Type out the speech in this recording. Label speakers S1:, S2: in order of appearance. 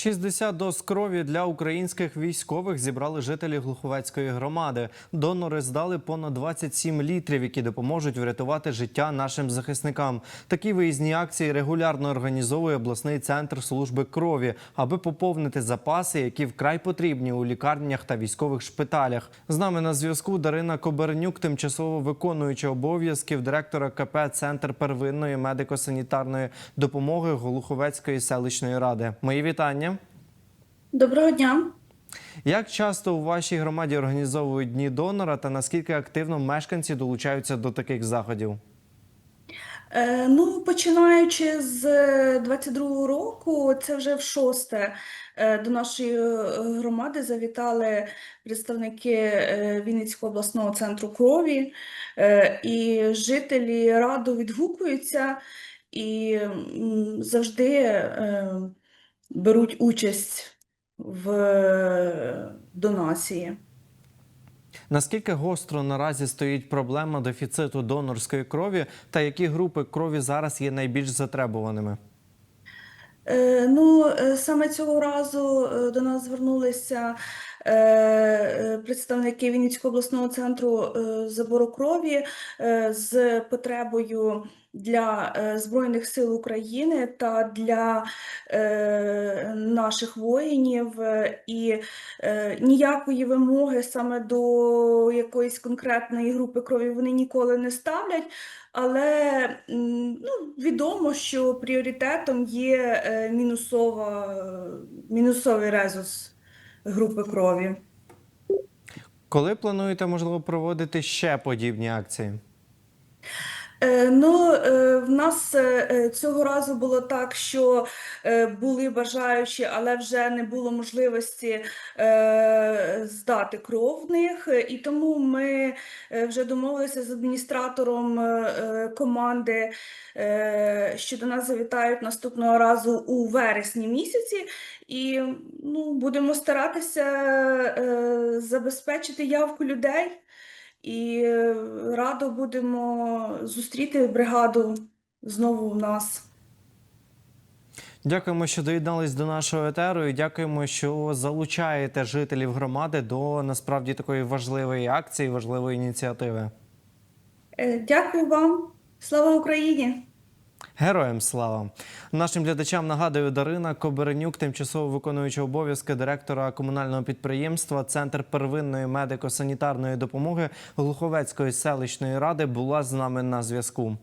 S1: 60 доз крові для українських військових зібрали жителі Глуховецької громади. Донори здали понад 27 літрів, які допоможуть врятувати життя нашим захисникам. Такі виїзні акції регулярно організовує обласний центр служби крові, аби поповнити запаси, які вкрай потрібні у лікарнях та військових шпиталях. З нами на зв'язку Дарина Кобернюк, тимчасово виконуюча обов'язків директора КП Центр первинної медико-санітарної допомоги Глуховецької селищної ради. Мої вітання.
S2: Доброго дня.
S1: Як часто у вашій громаді організовують дні донора та наскільки активно мешканці долучаються до таких заходів?
S2: Е, ну, починаючи з 22-го року, це вже в шосте е, до нашої е, громади завітали представники е, Вінницького обласного центру крові, е, і жителі радо відгукуються і завжди е, беруть участь в донації.
S1: Наскільки гостро наразі стоїть проблема дефіциту донорської крові та які групи крові зараз є найбільш затребуваними?
S2: Е, Ну, е, саме цього разу е, до нас звернулися представники Вінницького обласного центру е, забору крові е, з потребою для е, Збройних сил України та для е, наших воїнів. Е, І е, ніякої вимоги саме до якоїсь конкретної групи крові вони ніколи не ставлять. Але ну, відомо, що пріоритетом є е, мінусова, мінусовий резус групи крові.
S1: Коли плануєте, можливо, проводити ще подібні акції?
S2: Е, Ну, е, в нас е, цього разу було так, що були бажаючі, але вже не було можливості здати кров в них. І тому ми вже домовилися з адміністратором команди, що до нас завітають наступного разу у вересні місяці. І ну, будемо старатися забезпечити явку людей. І е, радо будемо зустріти бригаду знову у нас.
S1: Дякуємо, що доєднались до нашого етеру, і дякуємо, що залучаєте жителів громади до насправді такої важливої акції, важливої ініціативи.
S2: Е, Дякую вам. Слава Україні!
S1: Героям слава нашим глядачам нагадую Дарина Коберенюк, тимчасово виконуюча обов'язки директора комунального підприємства Центр первинної медико-санітарної допомоги Глуховецької селищної ради була з нами на зв'язку.